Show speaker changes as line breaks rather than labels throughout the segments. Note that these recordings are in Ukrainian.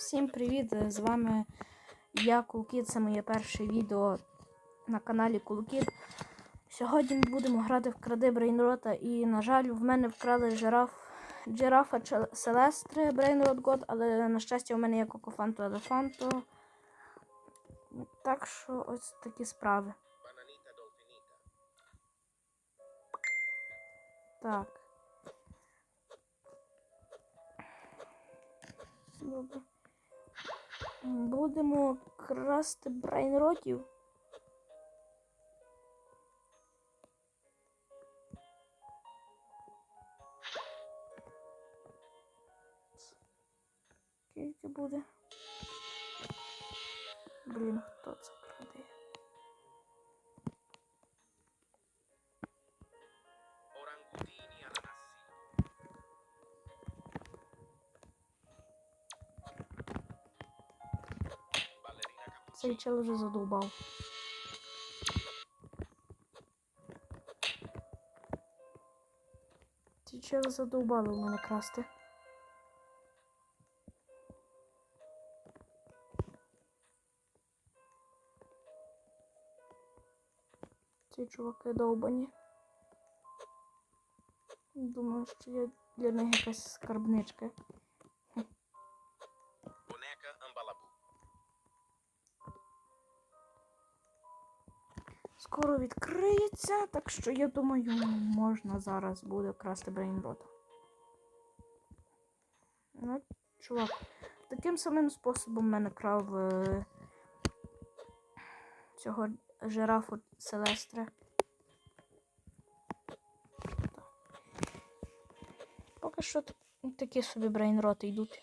Всім привіт! З вами я Кулкіт. Це моє перше відео на каналі Кулкіт. Сьогодні ми будемо грати в кради Брейнрота і, на жаль, в мене вкрали жираф, жирафа Селестри Брейнрот Год, але на щастя, у мене є Кокофанто Елефанто. Так що ось такі справи. Так. Добре. Будемо красти брейнротів. Скільки Цей чел вже задовбав. Ці чели задовбали у мене красти. Ці чуваки довбані. Думаю, що я для них якась скарбничка. Відкриється, так що я думаю, можна зараз буде красти брейнрота. Ну, чувак, таким самим способом мене крав е, цього жирафу Селестре. Поки що такі собі брейнроти йдуть.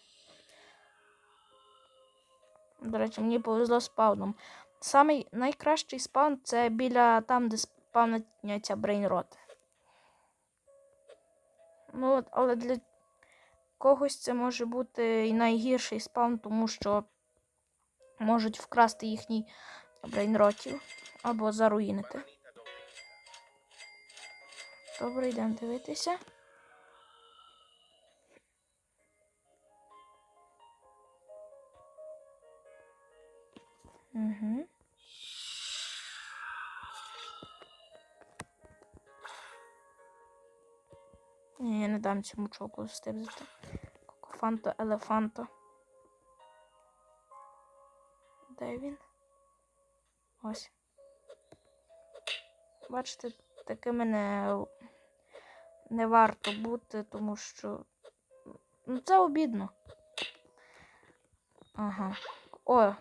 До речі, мені повезло з пауном. Самий найкращий спаун це біля там, де спавняться брейнроти. Ну, от, але для когось це може бути і найгірший спаун, тому що можуть вкрасти їхній брейнротів або заруїнити. Добре, йдемо дивитися. Угу. Не дам цьому чоку стибзити. Кокофанто, елефанто. Де він? Ось. Бачите, такими не, не варто бути, тому що. Ну, це обідно. Ага. О.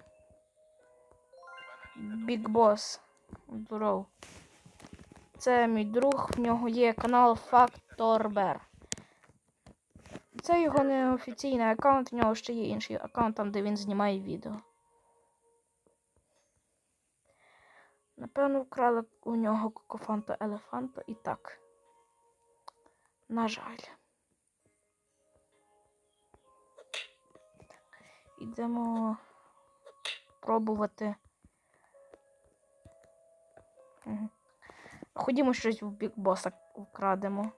Біг Бос. Здоров. Це мій друг, в нього є канал Factor Bear. Це його неофіційний аккаунт, в нього ще є інший аккаунт, там, де він знімає відео. Напевно, вкрали у нього кокофанто елефанто і так. На жаль. Ідемо пробувати. Ходімо щось в бік боса вкрадемо.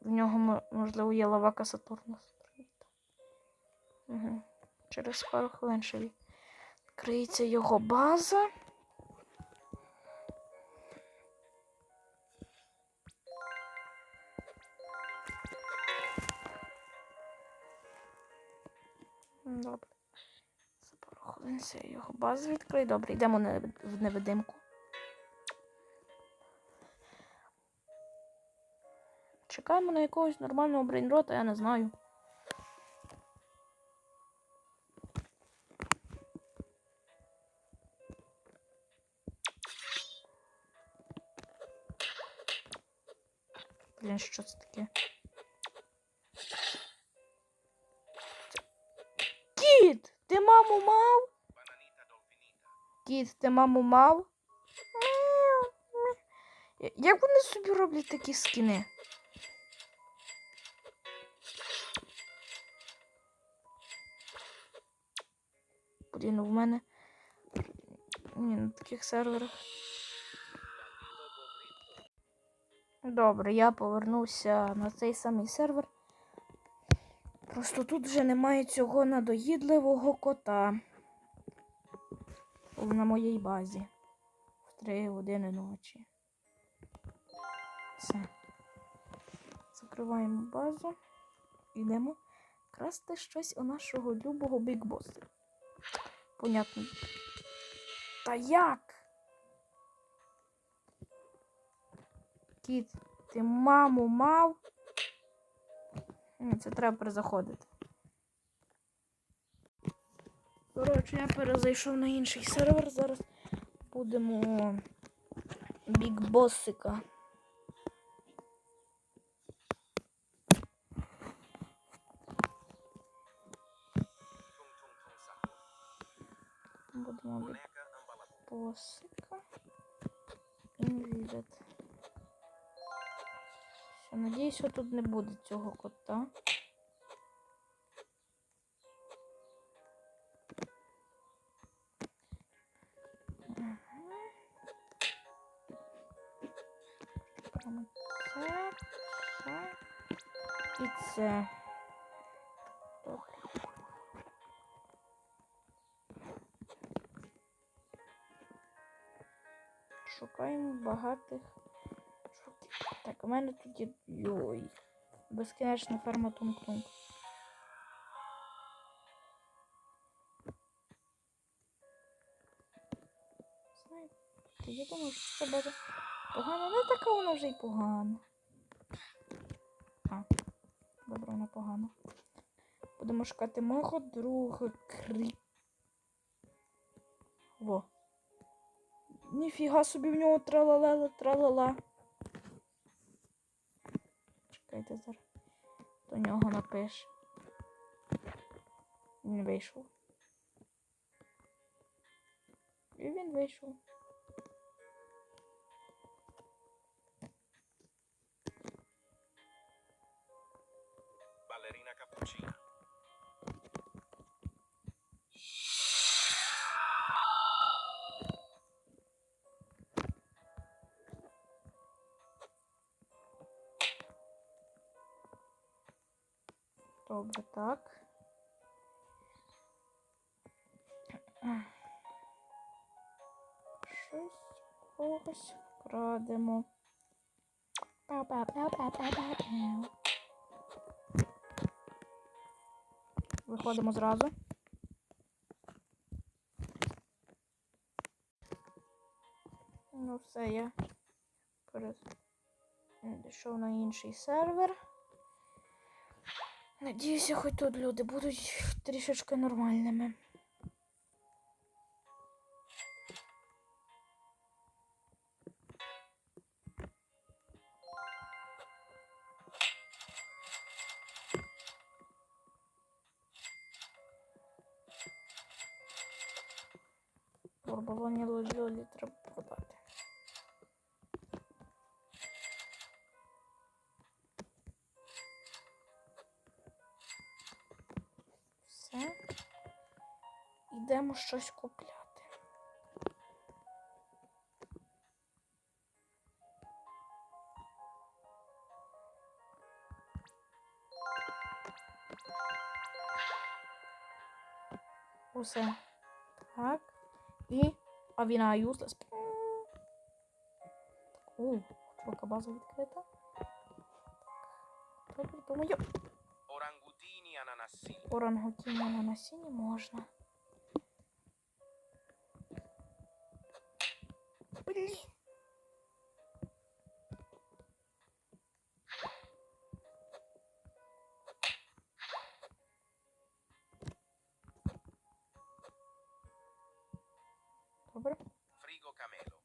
В нього, можливо, є лавака Сатурнус. Угу. Через пару хвилин ще відкриється його база. Добре. За пару хвилин його базу відкрию. Добре, йдемо в невидимку. Чекаємо на якогось нормального брейнрота, я не знаю. Блін, що це таке? Кіт! Ти маму мав? Кіт, ти маму мав? Як вони собі роблять такі скини? Блін, у мене. Ні, на таких серверах. Добре, я повернувся на цей самий сервер. Просто тут вже немає цього надоїдливого кота. На моїй базі. В 3 години ночі. Все. Закриваємо базу. Йдемо красти щось у нашого любого бікбоса. Понятно. Та як? Кіт, ти маму мав? Це треба перезаходити. Коротше, я перезайшов на інший сервер. Зараз будемо бікбосика.
Ambalabu.
бікбосика. Інвізит. Все, надіюсь, що тут не буде цього кота. Шукаємо багатих жуків. Так, у мене тут є. Йой. Безкінечна ферма Тунг-Тунг. Знаєте, я думаю, що це буде погано. Не така вона вже й погана. А, добре, вона погана. Будемо шукати мого друга крі. Ніфіга собі в нього тралалела, тралала. Чекайте зараз. До нього напиш. Він вийшов. І він вийшов.
Ballerina cappuccina.
Добре, так. Щось когось крадемо. Виходимо зразу. Ну, все, я перейшов на інший сервер. Надіюся, хоч тут люди будуть трішечки нормальними. Порбалоні лолі треба Йдемо щось купляти. Усе. Так. І. А віна юслес. О, чувака база відкрита. Добре, думаю.
Ananassini.
Орангутіна на насінні можна. Блін. Добре.
Frigo camelo.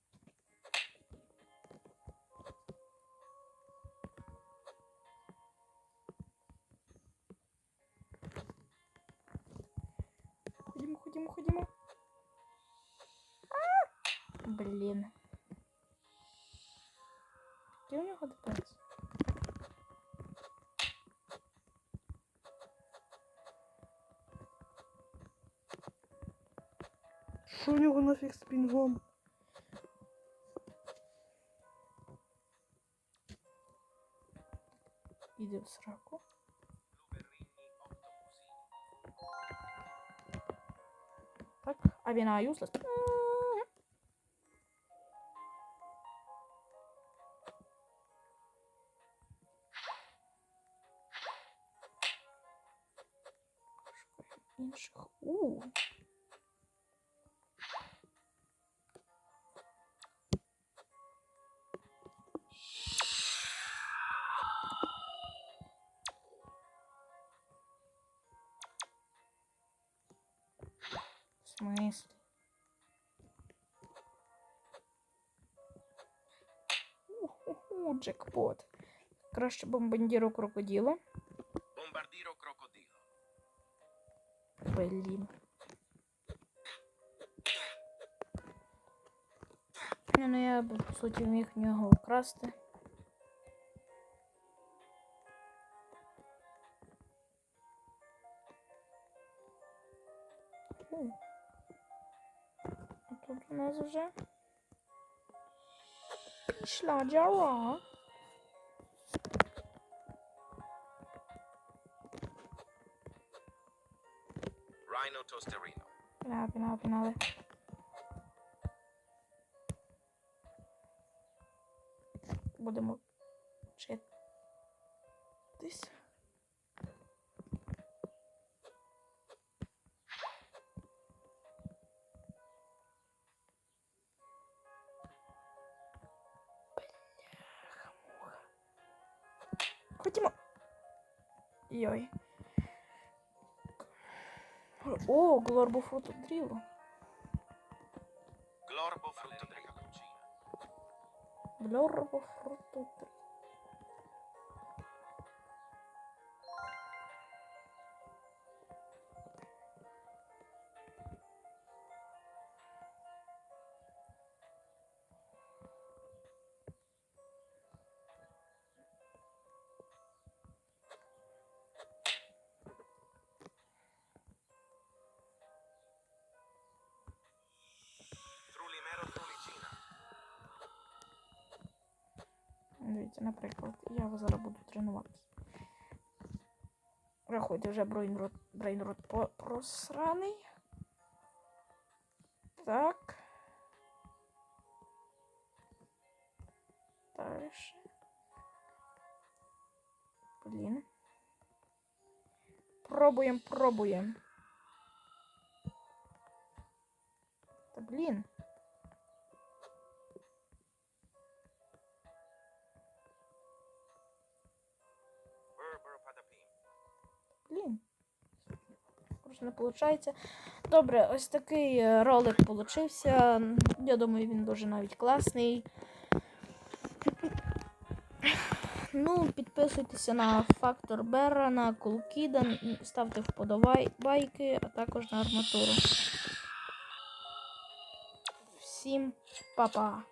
Ходімо, ходімо, ходімо. Блин, где у него ДПС?
Что у него нафиг з пінгом?
Іде в сраку. Так, а вина а юслес. В смислі? Джекпот. Краще бомбардіру крокодило.
Bombardiro crocodilo.
Блін. Ну я б, по суті міг в нього украсти. А тут у нас вже пішла джара.
Rhino tosterino.
Пінали, пінали, пінали. Будемо вчитись. Йой. О, глорбофото дріло.
Glorbo frutto del cappuccino.
Глорбофото дріло. Дивіться, наприклад, я зараз буду тренуватися. Рахуйте, вже брейнрот, брейнрот по- просраний. Так. Дальше. Блін. Пробуємо, пробуємо. Та блін. Блін. Просто не виходить. Добре, ось такий е, ролик получився. Я думаю, він дуже навіть класний. Ну, підписуйтеся на Фактор Берра, на Кулкіда, ставте вподобайки, а також на арматуру. Всім па-па!